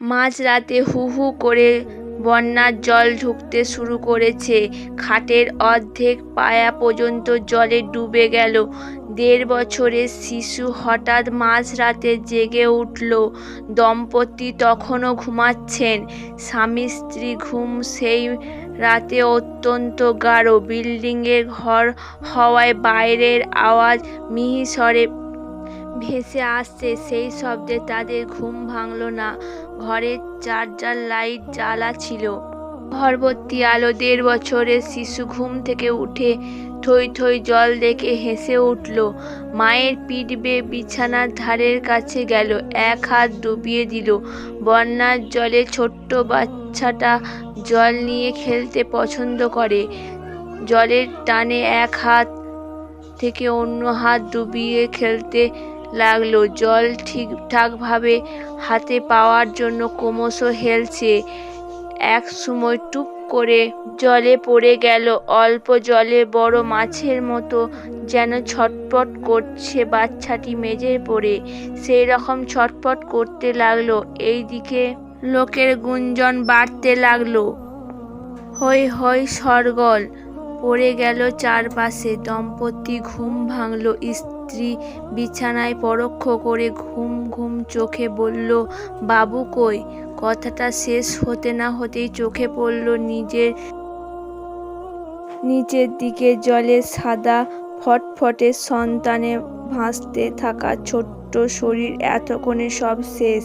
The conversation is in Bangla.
মাঝরাতে হু হু করে বন্যার জল ঢুকতে শুরু করেছে। খাটের অর্ধেক পায়া পর্যন্ত জলে ডুবে গেল। দেড় বছরের শিশু হঠাৎ মাঝরাতে জেগে উঠল। দম্পতি তখনও ঘুমাচ্ছেন। স্বামী স্ত্রী ঘুম সেই রাতে অত্যন্ত গাঢ়। বিল্ডিংয়ের ঘর হওয়ায় বাইরের আওয়াজ মিহিসরে ভেসে আসছে, সেই শব্দে তাদের ঘুম ভাঙল না। ঘরের চার্জার লাইট জ্বালা ছিল। ঘরভর্তি আলো দেড় বছরের শিশু ঘুম থেকে উঠে থই থই জল দেখে হেসে উঠল, মায়ের পিঠ বেয়ে বিছানার ধারের কাছে গেল, এক হাত ডুবিয়ে দিল। বন্যার জলে ছোট্ট বাচ্চাটা জল নিয়ে খেলতে পছন্দ করে। জলের টানে এক হাত থেকে অন্য হাত ডুবিয়ে খেলতে লাগল। জল ঠিকঠাকভাবে হাতে পাওয়ার জন্য ক্রমশ হেলছে। এক সময় টুপ করে জলে পড়ে গেল। অল্প জলে বড় মাছের মতো যেন ছটপট করছে বাচ্চাটি মেঝে পড়ে সেই রকম ছটপট করতে লাগল। এই দিকে লোকের গুঞ্জন বাড়তে লাগল। হৈ হৈ সরগল পড়ে গেল চারপাশে। দম্পতি ঘুম ভাঙল, স্ত্রী বিছানায় পরোক্ষ করে ঘুম ঘুম চোখে বলল, বাবু কই? কথাটা শেষ হতে না হতেই চোখে পড়ল নিজের, নিচের দিকে জলে সাদা ফটফটে সন্তানে ভাসতে থাকা ছোট্ট শরীর। এতক্ষণে সব শেষ।